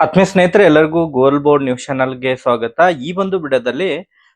ಆತ್ಮೀಯ ಸ್ನೇಹಿತರೆ, ಎಲ್ಲರಿಗೂ ಗೋಲ್ ಬೋರ್ಡ್ ನ್ಯೂಸ್ ಚಾನಲ್ಗೆ ಸ್ವಾಗತ. ಈ ಒಂದು ಬಿಡದಲ್ಲಿ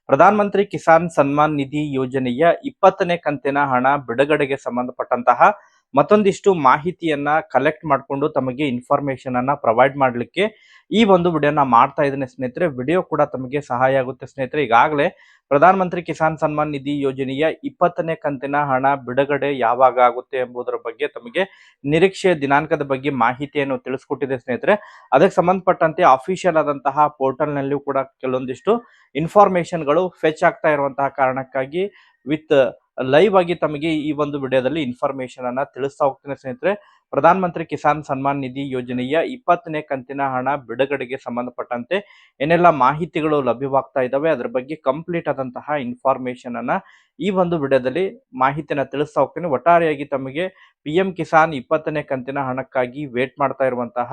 ಪ್ರಧಾನ ಮಂತ್ರಿ ಕಿಸಾನ್ ಸನ್ಮಾನ್ ನಿಧಿ ಯೋಜನೆಯ ಇಪ್ಪತ್ತನೇ ಕಂತಿನ ಹಣ ಬಿಡುಗಡೆಗೆ ಸಂಬಂಧಪಟ್ಟಂತಹ ಮತ್ತೊಂದಿಷ್ಟು ಮಾಹಿತಿಯನ್ನ ಕಲೆಕ್ಟ್ ಮಾಡಿಕೊಂಡು ತಮಗೆ ಇನ್ಫಾರ್ಮೇಶನ್ ಅನ್ನ ಪ್ರೊವೈಡ್ ಮಾಡಲಿಕ್ಕೆ ಈ ಒಂದು ವಿಡಿಯೋನ ಮಾಡ್ತಾ ಇದ್ದೇನೆ ಸ್ನೇಹಿತರೆ. ವಿಡಿಯೋ ಕೂಡ ತಮಗೆ ಸಹಾಯ ಆಗುತ್ತೆ ಸ್ನೇಹಿತರೆ. ಈಗಾಗಲೇ ಪ್ರಧಾನ ಮಂತ್ರಿ ಕಿಸಾನ್ ಸನ್ಮಾನ್ ನಿಧಿ ಯೋಜನೆಯ ಇಪ್ಪತ್ತನೇ ಕಂತಿನ ಹಣ ಬಿಡುಗಡೆ ಯಾವಾಗ ಆಗುತ್ತೆ ಎಂಬುದರ ಬಗ್ಗೆ ತಮಗೆ ನಿರೀಕ್ಷೆಯ ದಿನಾಂಕದ ಬಗ್ಗೆ ಮಾಹಿತಿಯನ್ನು ತಿಳಿಸ್ಕೊಟ್ಟಿದೆ ಸ್ನೇಹಿತರೆ. ಅದಕ್ಕೆ ಸಂಬಂಧಪಟ್ಟಂತೆ ಅಫಿಷಿಯಲ್ ಆದಂತಹ ಪೋರ್ಟಲ್ ನಲ್ಲಿಯೂ ಕೂಡ ಕೆಲವೊಂದಿಷ್ಟು ಇನ್ಫಾರ್ಮೇಶನ್ಗಳು ಫೆಚ್ ಆಗ್ತಾ ಇರುವಂತಹ ಕಾರಣಕ್ಕಾಗಿ ವಿತ್ ಲೈವ್ ಆಗಿ ತಮಗೆ ಈ ಒಂದು ವಿಡಿಯೋದಲ್ಲಿ ಇನ್ಫಾರ್ಮೇಶನ್ ಅನ್ನ ತಿಳಿಸ್ತಾ ಹೋಗ್ತೀನಿ ಸ್ನೇಹಿತರೆ. ಪ್ರಧಾನ ಮಂತ್ರಿ ಕಿಸಾನ್ ಸನ್ಮಾನ್ ನಿಧಿ ಯೋಜನೆಯ ಇಪ್ಪತ್ತನೇ ಕಂತಿನ ಹಣ ಬಿಡುಗಡೆಗೆ ಸಂಬಂಧಪಟ್ಟಂತೆ ಏನೆಲ್ಲ ಮಾಹಿತಿಗಳು ಲಭ್ಯವಾಗ್ತಾ ಇದ್ದಾವೆ ಅದರ ಬಗ್ಗೆ ಕಂಪ್ಲೀಟ್ ಆದಂತಹ ಇನ್ಫಾರ್ಮೇಶನ್ ಅನ್ನ ಈ ಒಂದು ವಿಡಿಯೋದಲ್ಲಿ ಮಾಹಿತಿನ ತಿಳಿಸ್ತಾ ಹೋಗ್ತೀನಿ. ಒಟ್ಟಾರೆಯಾಗಿ ತಮಗೆ ಪಿ ಕಿಸಾನ್ ಇಪ್ಪತ್ತನೇ ಕಂತಿನ ಹಣಕ್ಕಾಗಿ ವೇಟ್ ಮಾಡ್ತಾ ಇರುವಂತಹ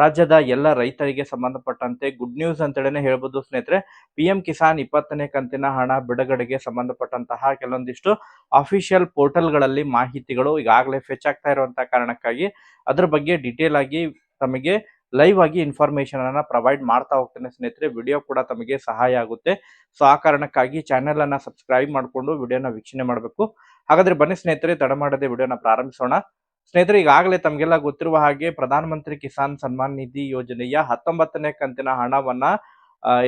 ರಾಜ್ಯದ ಎಲ್ಲ ರೈತರಿಗೆ ಸಂಬಂಧಪಟ್ಟಂತೆ ಗುಡ್ ನ್ಯೂಸ್ ಅಂತೇಳಿನೇ ಹೇಳ್ಬೋದು ಸ್ನೇಹಿತರೆ. ಪಿ ಎಂ ಕಿಸಾನ್ ಇಪ್ಪತ್ತನೇ ಕಂತಿನ ಹಣ ಬಿಡುಗಡೆಗೆ ಸಂಬಂಧಪಟ್ಟಂತಹ ಕೆಲವೊಂದಿಷ್ಟು ಅಫಿಷಿಯಲ್ ಪೋರ್ಟಲ್ಗಳಲ್ಲಿ ಮಾಹಿತಿಗಳು ಈಗಾಗಲೇ ಫೆಚ್ ಆಗ್ತಾ ಇರುವಂತಹ ಕಾರಣಕ್ಕಾಗಿ ಅದ್ರ ಬಗ್ಗೆ ಡೀಟೇಲ್ ಆಗಿ ತಮಗೆ ಲೈವ್ ಆಗಿ ಇನ್ಫಾರ್ಮೇಶನ್ ಅನ್ನ ಪ್ರೊವೈಡ್ ಮಾಡ್ತಾ ಹೋಗ್ತೇನೆ ಸ್ನೇಹಿತರೆ. ವಿಡಿಯೋ ಕೂಡ ತಮಗೆ ಸಹಾಯ ಆಗುತ್ತೆ. ಸೊ ಆ ಕಾರಣಕ್ಕಾಗಿ ಚಾನೆಲ್ ಅನ್ನ ಸಬ್ಸ್ಕ್ರೈಬ್ ಮಾಡಿಕೊಂಡು ವಿಡಿಯೋನ ವೀಕ್ಷಣೆ ಮಾಡಬೇಕು. ಹಾಗಾದ್ರೆ ಬನ್ನಿ ಸ್ನೇಹಿತರೆ, ತಡ ಮಾಡದೆ ವಿಡಿಯೋನ ಪ್ರಾರಂಭಿಸೋಣ. ಸ್ನೇಹಿತರೆ, ಈಗಾಗಲೇ ತಮಗೆಲ್ಲ ಗೊತ್ತಿರುವ ಹಾಗೆ ಪ್ರಧಾನ ಮಂತ್ರಿ ಕಿಸಾನ್ ಸನ್ಮಾನ್ ನಿಧಿ ಯೋಜನೆಯ ಹತ್ತೊಂಬತ್ತನೇ ಕಂತಿನ ಹಣವನ್ನ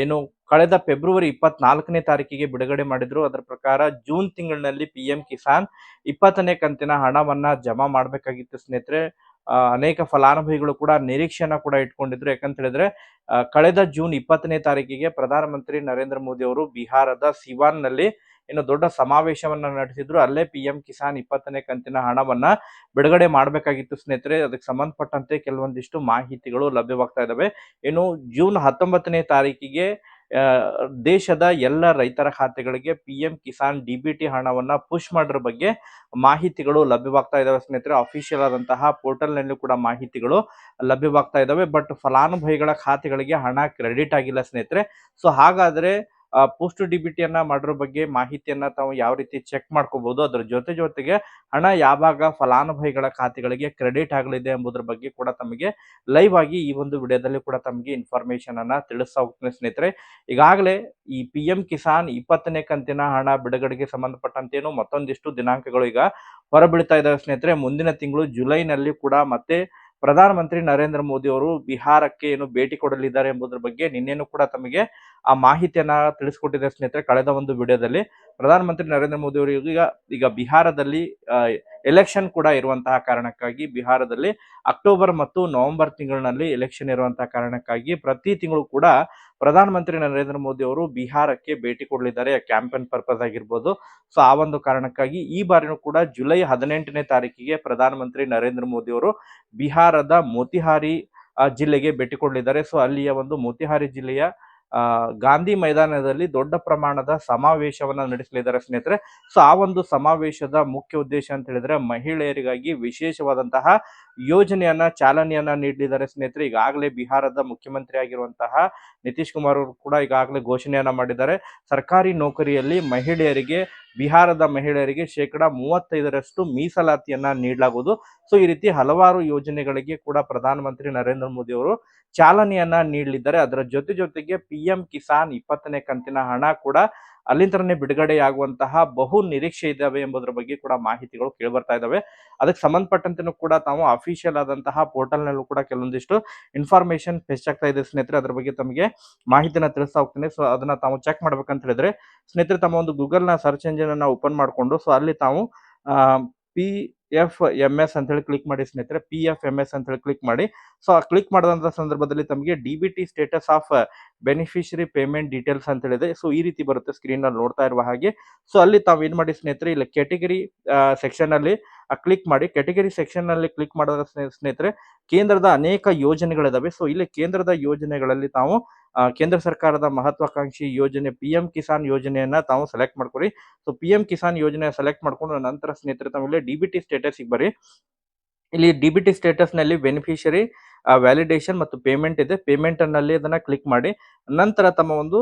ಏನು ಕಳೆದ ಫೆಬ್ರವರಿ ಇಪ್ಪತ್ನಾಲ್ಕನೇ ತಾರೀಕಿಗೆ ಬಿಡುಗಡೆ ಮಾಡಿದ್ರು. ಅದರ ಪ್ರಕಾರ ಜೂನ್ ತಿಂಗಳಿನಲ್ಲಿ ಪಿ ಎಂ ಕಿಸಾನ್ ಇಪ್ಪತ್ತನೇ ಕಂತಿನ ಹಣವನ್ನ ಜಮಾ ಮಾಡಬೇಕಾಗಿತ್ತು ಸ್ನೇಹಿತರೆ. ಅನೇಕ ಫಲಾನುಭವಿಗಳು ಕೂಡ ನಿರೀಕ್ಷೆಯನ್ನ ಕೂಡ ಇಟ್ಕೊಂಡಿದ್ರು. ಯಾಕಂತ ಹೇಳಿದ್ರೆ ಕಳೆದ ಜೂನ್ ಇಪ್ಪತ್ತನೇ ತಾರೀಕಿಗೆ ಪ್ರಧಾನಮಂತ್ರಿ ನರೇಂದ್ರ ಮೋದಿ ಅವರು ಬಿಹಾರದ ಸಿವಾನ್ನಲ್ಲಿ ಏನು ದೊಡ್ಡ ಸಮಾವೇಶವನ್ನ ನಡೆಸಿದ್ರು, ಅಲ್ಲೇ ಪಿ ಕಿಸಾನ್ ಇಪ್ಪತ್ತನೇ ಕಂತಿನ ಹಣವನ್ನ ಬಿಡುಗಡೆ ಮಾಡಬೇಕಾಗಿತ್ತು ಸ್ನೇಹಿತರೆ. ಅದಕ್ಕೆ ಸಂಬಂಧಪಟ್ಟಂತೆ ಕೆಲವೊಂದಿಷ್ಟು ಮಾಹಿತಿಗಳು ಲಭ್ಯವಾಗ್ತಾ ಇದಾವೆ. ಇನ್ನು ಜೂನ್ ಹತ್ತೊಂಬತ್ತನೇ ತಾರೀಕಿಗೆ ದೇಶದ ಎಲ್ಲ ರೈತರ ಖಾತೆಗಳಿಗೆ P M Kisan D B T ಹಣವನ್ನ ಪುಷ್ ಮಾಡೋದ್ರ ಬಗ್ಗೆ ಮಾಹಿತಿಗಳು ಲಭ್ಯವಾಗ್ತಾ ಇದ್ದಾವೆ ಸ್ನೇಹಿತರೆ. ಅಫಿಷಿಯಲ್ ಆದಂತಹ ಪೋರ್ಟಲ್ನಲ್ಲಿ ಕೂಡ ಮಾಹಿತಿಗಳು ಲಭ್ಯವಾಗ್ತಾ ಇದ್ದಾವೆ ಬಟ್ ಫಲಾನುಭವಿಗಳ ಖಾತೆಗಳಿಗೆ ಹಣ ಕ್ರೆಡಿಟ್ ಆಗಿಲ್ಲ ಸ್ನೇಹಿತರೆ. ಸೊ ಹಾಗಾದ್ರೆ ಪೋಸ್ಟ್ ಡಿಬಿಟಿಯನ್ನ ಮಾಡಿರೋ ಬಗ್ಗೆ ಮಾಹಿತಿಯನ್ನ ತಾವು ಯಾವ ರೀತಿ ಚೆಕ್ ಮಾಡ್ಕೋಬಹುದು ಅದ್ರ ಜೊತೆ ಜೊತೆಗೆ ಹಣ ಯಾವಾಗ ಫಲಾನುಭವಿಗಳ ಖಾತೆಗಳಿಗೆ ಕ್ರೆಡಿಟ್ ಆಗಲಿದೆ ಎಂಬುದರ ಬಗ್ಗೆ ಕೂಡ ತಮಗೆ ಲೈವ್ ಆಗಿ ಈ ಒಂದು ವಿಡಿಯೋದಲ್ಲಿ ಕೂಡ ತಮಗೆ ಇನ್ಫಾರ್ಮೇಶನ್ ಅನ್ನ ತಿಳಿಸ್ತಾ ಹೋಗ್ತೀನಿ ಸ್ನೇಹಿತರೆ. ಈಗಾಗಲೇ ಈ ಪಿ ಎಂ ಕಿಸಾನ್ ಇಪ್ಪತ್ತನೇ ಕಂತಿನ ಹಣ ಬಿಡುಗಡೆಗೆ ಸಂಬಂಧಪಟ್ಟಂತೇನು ಮತ್ತೊಂದಿಷ್ಟು ದಿನಾಂಕಗಳು ಈಗ ಹೊರಬೀಳ್ತಾ ಇದಾವೆ ಸ್ನೇಹಿತರೆ. ಮುಂದಿನ ತಿಂಗಳು ಜುಲೈನಲ್ಲಿ ಕೂಡ ಮತ್ತೆ ಪ್ರಧಾನಮಂತ್ರಿ ನರೇಂದ್ರ ಮೋದಿ ಅವರು ಬಿಹಾರಕ್ಕೆ ಏನು ಭೇಟಿ ಕೊಡಲಿದ್ದಾರೆ ಎಂಬುದರ ಬಗ್ಗೆ ನಿನ್ನೆನೂ ಕೂಡ ತಮಗೆ ಆ ಮಾಹಿತಿಯನ್ನ ತಿಳಿಸ್ಕೊಟ್ಟಿದೆ ಸ್ನೇಹಿತರೆ, ಕಳೆದ ಒಂದು ವಿಡಿಯೋದಲ್ಲಿ. ಪ್ರಧಾನಮಂತ್ರಿ ನರೇಂದ್ರ ಮೋದಿ ಅವರು ಈಗ ಈಗ ಬಿಹಾರದಲ್ಲಿ ಎಲೆಕ್ಷನ್ ಕೂಡ ಇರುವಂತಹ ಕಾರಣಕ್ಕಾಗಿ ಬಿಹಾರದಲ್ಲಿ ಅಕ್ಟೋಬರ್ ಮತ್ತು ನವೆಂಬರ್ ತಿಂಗಳಿನಲ್ಲಿ ಎಲೆಕ್ಷನ್ ಇರುವಂತಹ ಕಾರಣಕ್ಕಾಗಿ ಪ್ರತಿ ತಿಂಗಳು ಕೂಡ ಪ್ರಧಾನಮಂತ್ರಿ ನರೇಂದ್ರ ಮೋದಿ ಅವರು ಬಿಹಾರಕ್ಕೆ ಭೇಟಿ ಕೊಡಲಿದ್ದಾರೆ. ಕ್ಯಾಂಪೇನ್ ಪರ್ಪಸ್ ಆಗಿರ್ಬೋದು. ಸೊ ಆ ಒಂದು ಕಾರಣಕ್ಕಾಗಿ ಈ ಬಾರಿನೂ ಕೂಡ ಜುಲೈ ಹದಿನೆಂಟನೇ ತಾರೀಕಿಗೆ ಪ್ರಧಾನಮಂತ್ರಿ ನರೇಂದ್ರ ಮೋದಿ ಅವರು ಬಿಹಾರದ ಮೋತಿಹಾರಿ ಜಿಲ್ಲೆಗೆ ಭೇಟಿ ಕೊಡಲಿದ್ದಾರೆ. ಸೊ ಅಲ್ಲಿಯ ಒಂದು ಮೋತಿಹಾರಿ ಜಿಲ್ಲೆಯ ಗಾಂಧಿ ಮೈದಾನದಲ್ಲಿ ದೊಡ್ಡ ಪ್ರಮಾಣದ ಸಮಾವೇಶವನ್ನ ನಡೆಸಲಿದ್ದಾರೆ ಸ್ನೇಹಿತರೆ. ಸೊ, ಆ ಒಂದು ಸಮಾವೇಶದ ಮುಖ್ಯ ಉದ್ದೇಶ ಅಂತ ಹೇಳಿದ್ರೆ ಮಹಿಳೆಯರಿಗಾಗಿ ವಿಶೇಷವಾದಂತಹ ಯೋಜನೆಯನ್ನ, ಚಾಲನೆಯನ್ನ ನೀಡಲಿದ್ದಾರೆ ಸ್ನೇಹಿತರೆ. ಈಗಾಗಲೇ ಬಿಹಾರದ ಮುಖ್ಯಮಂತ್ರಿ ಆಗಿರುವಂತಹ ನಿತೀಶ್ ಕುಮಾರ್ ಅವರು ಕೂಡ ಈಗಾಗಲೇ ಘೋಷಣೆಯನ್ನ ಮಾಡಿದ್ದಾರೆ. ಸರ್ಕಾರಿ ನೌಕರಿಯಲ್ಲಿ ಮಹಿಳೆಯರಿಗೆ ಬಿಹಾರದ ಮಹಿಳೆಯರಿಗೆ ಶೇಕಡ ಮೂವತ್ತೈದರಷ್ಟು ಮೀಸಲಾತಿಯನ್ನ ನೀಡಲಾಗುವುದು. ಸೊ, ಈ ರೀತಿ ಹಲವಾರು ಯೋಜನೆಗಳಿಗೆ ಕೂಡ ಪ್ರಧಾನಮಂತ್ರಿ ನರೇಂದ್ರ ಮೋದಿ ಅವರು ಚಾಲನೆಯನ್ನ ನೀಡಲಿದ್ದಾರೆ. ಅದರ ಜೊತೆ ಜೊತೆಗೆ ಪಿ ಕಿಸಾನ್ ಇಪ್ಪತ್ತನೇ ಕಂತಿನ ಹಣ ಕೂಡ ಅಲ್ಲಿಂದನೇ ಬಿಡುಗಡೆಯಾಗುವಂತಹ ಬಹು ನಿರೀಕ್ಷೆ ಇದ್ದಾವೆ ಎಂಬುದರ ಬಗ್ಗೆ ಕೂಡ ಮಾಹಿತಿಗಳು ಕೇಳಿ ಬರ್ತಾ ಇದ್ದಾವೆ ಅದಕ್ಕೆ ಸಂಬಂಧಪಟ್ಟಂತೆನೂ ಕೂಡ ತಾವು ಅಫಿಷಿಯಲ್ ಆದಂತಹ ಪೋರ್ಟಲ್ ನಲ್ಲೂ ಕೂಡ ಕೆಲವೊಂದಿಷ್ಟು ಇನ್ಫಾರ್ಮೇಶನ್ ಆಗ್ತಾ ಇದೆ ಸ್ನೇಹಿತರೆ. ಅದರ ಬಗ್ಗೆ ತಮಗೆ ಮಾಹಿತಿನ ತಿಳಿಸ್ತಾ ಹೋಗ್ತೀನಿ. ಸೊ ಅದನ್ನ ತಾವು ಚೆಕ್ ಮಾಡ್ಬೇಕಂತ ಹೇಳಿದ್ರೆ, ಸ್ನೇಹಿತರೆ, ತಮ್ಮ ಒಂದು ಗೂಗಲ್ನ ಸರ್ಚ್ ಇಂಜಿನ್ ಅನ್ನ ಓಪನ್ ಮಾಡಿಕೊಂಡು ಸೊ ಅಲ್ಲಿ ತಾವು ಪಿ ಎಫ್ ಎಂ ಎಸ್ ಅಂತ ಹೇಳಿ ಕ್ಲಿಕ್ ಮಾಡಿ ಸ್ನೇಹಿತರೆ ಪಿ ಎಫ್ ಎಂ ಎಸ್ ಅಂತ ಹೇಳಿ ಕ್ಲಿಕ್ ಮಾಡಿ. ಸೊ ಆ ಕ್ಲಿಕ್ ಮಾಡಿದಂಥ ಸಂದರ್ಭದಲ್ಲಿ ತಮಗೆ D B T status of beneficiary payment details ಅಂತ ಹೇಳಿದೆ. ಸೊ ಈ ರೀತಿ ಬರುತ್ತೆ ಸ್ಕ್ರೀನ್ ಅಲ್ಲಿ ನೋಡ್ತಾ ಇರುವ ಹಾಗೆ. ಸೊ ಅಲ್ಲಿ ತಾವು ಮಾಡಿ ಸ್ನೇಹಿತರೆ, ಇಲ್ಲಿ ಕೆಟಗರಿ ಸೆಕ್ಷನ್ ಅಲ್ಲಿ ಕ್ಲಿಕ್ ಮಾಡಿ ಕೆಟಗರಿ ಸೆಕ್ಷನ್ನಲ್ಲಿ ಕ್ಲಿಕ್ ಮಾಡಿದ ಸ್ನೇಹಿತರೆ ಕೇಂದ್ರದ ಅನೇಕ ಯೋಜನೆಗಳಿದಾವೆ. ಸೊ ಇಲ್ಲಿ ಕೇಂದ್ರದ ಯೋಜನೆಗಳಲ್ಲಿ ತಾವು ಆ, ಕೇಂದ್ರ ಸರ್ಕಾರದ ಮಹತ್ವಾಕಾಂಕ್ಷಿ ಯೋಜನೆ ಪಿ ಎಂ ಕಿಸಾನ್ ಯೋಜನೆಯನ್ನ ತಾವು ಸೆಲೆಕ್ಟ್ ಮಾಡ್ಕೊರಿ ಸೊ ಪಿ ಎಂ ಕಿಸಾನ್ ಯೋಜನೆ ಸೆಲೆಕ್ಟ್ ಮಾಡ್ಕೊಂಡು ನಂತರ ಸ್ನೇಹಿತರೆ ತಾವು ಇಲ್ಲಿ ಡಿ ಬಿ ಟಿ ಸ್ಟೇಟಸ್ ಬರ್ರಿ. ಇಲ್ಲಿ ಡಿ ಬಿ ಟಿ ಸ್ಟೇಟಸ್ನಲ್ಲಿ ಬೆನಿಫಿಷರಿ ವ್ಯಾಲಿಡೇಷನ್ ಮತ್ತು ಪೇಮೆಂಟ್ ಇದೆ. ಪೇಮೆಂಟ್ನಲ್ಲಿ ಅದನ್ನ ಕ್ಲಿಕ್ ಮಾಡಿ, ನಂತರ ತಮ್ಮ ಒಂದು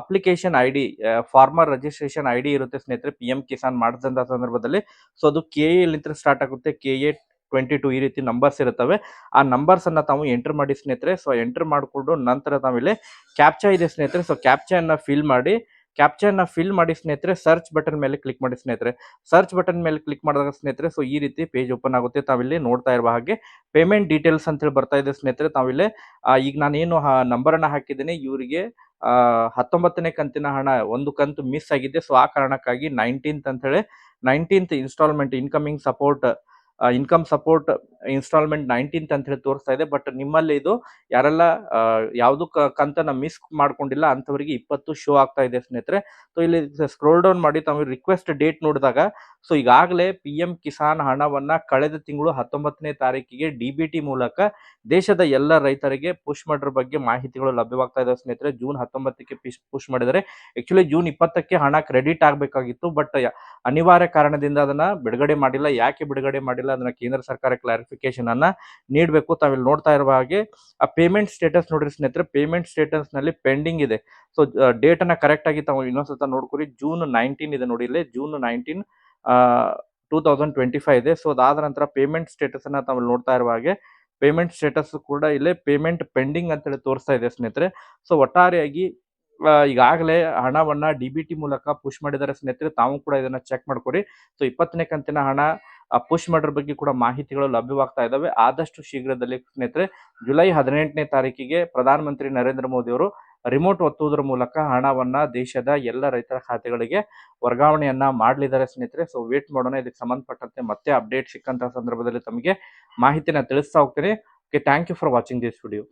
application I D farmer registration I D ಇರುತ್ತೆ ಸ್ನೇಹಿತರೆ ಪಿ ಎಂ ಕಿಸಾನ್ ಮಾಡಿದಂತ ಸಂದರ್ಭದಲ್ಲಿ. ಸೊ ಅದು ಕೆ ಎ ಸ್ಟಾರ್ಟ್ ಆಗುತ್ತೆ. ಕೆ ಎ ಟ್ವೆಂಟಿ ಟು ಈ ರೀತಿ ನಂಬರ್ಸ್ ಇರುತ್ತವೆ. ಆ ನಂಬರ್ಸ್ ಅನ್ನ ತಾವು ಎಂಟರ್ ಮಾಡಿ ಸ್ನೇಹಿತರೆ. ಸೊ ಎಂಟರ್ ಮಾಡಿಕೊಂಡು ನಂತರ ತಾವಿಲ್ಲಿ ಕ್ಯಾಪ್ಚಾ ಇದೆ ಸ್ನೇಹಿತರೆ. ಸೊ ಕ್ಯಾಪ್ಚಾನ ಫಿಲ್ ಮಾಡಿ ಕ್ಯಾಪ್ಚಾನ ಫಿಲ್ ಮಾಡಿ ಸ್ನೇಹಿತರೆ ಸರ್ಚ್ ಬಟನ್ ಮೇಲೆ ಕ್ಲಿಕ್ ಮಾಡಿ ಸ್ನೇಹಿತರೆ. ಸರ್ಚ್ ಬಟನ್ ಮೇಲೆ ಕ್ಲಿಕ್ ಮಾಡಿದಾಗ ಸ್ನೇಹಿತರೆ ಸೊ ಈ ರೀತಿ ಪೇಜ್ ಓಪನ್ ಆಗುತ್ತೆ. ತಾವಿಲ್ಲಿ ನೋಡ್ತಾ ಇರುವ ಹಾಗೆ ಪೇಮೆಂಟ್ ಡೀಟೇಲ್ಸ್ ಅಂತೇಳಿ ಬರ್ತಾ ಇದೆ ಸ್ನೇಹಿತರೆ. ತಾವಿಲ್ಲಿ ಈಗ ನಾನೇನು ನಂಬರನ್ನು ಹಾಕಿದ್ದೀನಿ. ಇವರಿಗೆ ಹತ್ತೊಂಬತ್ತನೇ ಕಂತಿನ ಹಣ, ಒಂದು ಕಂತು ಮಿಸ್ ಆಗಿದೆ ಸೊ ಆ ಕಾರಣಕ್ಕಾಗಿ ನೈನ್ಟೀನ್ತ್ ಅಂತೇಳಿ nineteenth instalment incoming support income support instalment nineteenth ಅಂತ ಹೇಳಿ ತೋರಿಸ್ತಾ ಇದೆ, ಬಟ್ ನಿಮ್ಮಲ್ಲಿ ಇದು ಯಾರೆಲ್ಲ ಯಾವುದು ಕಂತನ್ನ ಮಿಸ್ ಮಾಡ್ಕೊಂಡಿಲ್ಲ ಅಂಥವರಿಗೆ ಇಪ್ಪತ್ತು ಶೋ ಆಗ್ತಾ ಇದೆ ಸ್ನೇಹಿತರೆ. ಸೊ ಇಲ್ಲಿ ಸ್ಕ್ರೋಲ್ ಡೌನ್ ಮಾಡಿ ತಾವು ರಿಕ್ವೆಸ್ಟ್ ಡೇಟ್ ನೋಡಿದಾಗ ಸೊ ಈಗಾಗಲೇ ಪಿ ಎಂ ಕಿಸಾನ್ ಹಣವನ್ನ ಕಳೆದ ತಿಂಗಳು ಹತ್ತೊಂಬತ್ತನೇ ತಾರೀಕಿಗೆ ಡಿ ಮೂಲಕ ದೇಶದ ಎಲ್ಲ ರೈತರಿಗೆ ಪುಷ್ ಮಾಡಿರೋ ಬಗ್ಗೆ ಮಾಹಿತಿಗಳು ಲಭ್ಯವಾಗ್ತಾ ಇದೆ ಸ್ನೇಹಿತರೆ. ಜೂನ್ ಹತ್ತೊಂಬತ್ತಕ್ಕೆ ಪುಷ್ ಮಾಡಿದರೆ ಆ್ಯಕ್ಚುಲಿ ಜೂನ್ ಇಪ್ಪತ್ತಕ್ಕೆ ಹಣ ಕ್ರೆಡಿಟ್ ಆಗಬೇಕಾಗಿತ್ತು, ಬಟ್ ಅನಿವಾರ್ಯ ಕಾರಣದಿಂದ ಅದನ್ನ ಬಿಡುಗಡೆ ಮಾಡಿಲ್ಲ. ಯಾಕೆ ಬಿಡುಗಡೆ ಮಾಡಿಲ್ಲ? ಅದನ್ನ ಕೇಂದ್ರ ಸರ್ಕಾರ ಕ್ಲಾರಿಫಿಕೇಶನ್ ಅನ್ನ ನೀಡಬೇಕು. ತಾವಿಲ್ಲಿ ನೋಡ್ತಾ ಇರುವ ಹಾಗೆ, ಆ ಪೇಮೆಂಟ್ ಸ್ಟೇಟಸ್ ನೋಡ್ರಿ ಸ್ನೇಹಿತರೆ ಪೇಮೆಂಟ್ ಸ್ಟೇಟಸ್ನಲ್ಲಿ ಪೆಂಡಿಂಗ್ ಇದೆ. ಸೊ ಡೇಟ್ ಅನ್ನ ಕರೆಕ್ಟ್ ಆಗಿ ತಾವು ಇನ್ನೊಂದ್ಸತ ನೋಡ್ಕೊರಿ. ಜೂನ್ ನೈನ್ಟೀನ್ ಇದೆ ನೋಡಿ ಇಲ್ಲಿ. June nineteen two thousand twenty five ಇದೆ. ಸೊ ಅದಾದ ನಂತರ ಪೇಮೆಂಟ್ ಸ್ಟೇಟಸ್ ಅನ್ನ ತಾವು ನೋಡ್ತಾ ಇರುವ ಹಾಗೆ ಪೇಮೆಂಟ್ ಸ್ಟೇಟಸ್ ಕೂಡ ಇಲ್ಲೇ ಪೇಮೆಂಟ್ ಪೆಂಡಿಂಗ್ ಅಂತೇಳಿ ತೋರಿಸ್ತಾ ಇದೆ ಸ್ನೇಹಿತರೆ. ಸೊ ಒಟ್ಟಾರೆಯಾಗಿ ಈಗಾಗಲೇ ಹಣವನ್ನ ಡಿ ಬಿ ಟಿ ಮೂಲಕ ಪುಷ್ ಮಾಡಿದ್ದಾರೆ ಸ್ನೇಹಿತರೆ. ತಾವು ಕೂಡ ಇದನ್ನ ಚೆಕ್ ಮಾಡ್ಕೊರಿ. ಸೊ ಇಪ್ಪತ್ತನೇ ಕಂತಿನ ಹಣ ಪುಷ್ ಮಾಡೋದ್ರ ಬಗ್ಗೆ ಕೂಡ ಮಾಹಿತಿಗಳು ಲಭ್ಯವಾಗ್ತಾ ಇದ್ದಾವೆ. ಆದಷ್ಟು ಶೀಘ್ರದಲ್ಲಿ ಸ್ನೇಹಿತರೆ, ಜುಲೈ ಹದಿನೆಂಟನೇ ತಾರೀಕಿಗೆ ಪ್ರಧಾನಮಂತ್ರಿ ನರೇಂದ್ರ ಮೋದಿ ಅವರು ರಿಮೋಟ್ ಒತ್ತುವುದರ ಮೂಲಕ ಹಣವನ್ನ ದೇಶದ ಎಲ್ಲ ರೈತರ ಖಾತೆಗಳಿಗೆ ವರ್ಗಾವಣೆಯನ್ನ ಮಾಡಲಿದ್ದಾರೆ ಸ್ನೇಹಿತರೆ. ಸೊ ವೇಟ್ ಮಾಡೋಣ. ಇದಕ್ಕೆ ಸಂಬಂಧಪಟ್ಟಂತೆ ಮತ್ತೆ ಅಪ್ಡೇಟ್ ಸಿಕ್ಕಂತಹ ಸಂದರ್ಭದಲ್ಲಿ ತಮಗೆ ಮಾಹಿತಿನ ತಿಳಿಸ್ತಾ ಹೋಗ್ತೀನಿ. Okay thank you for watching this video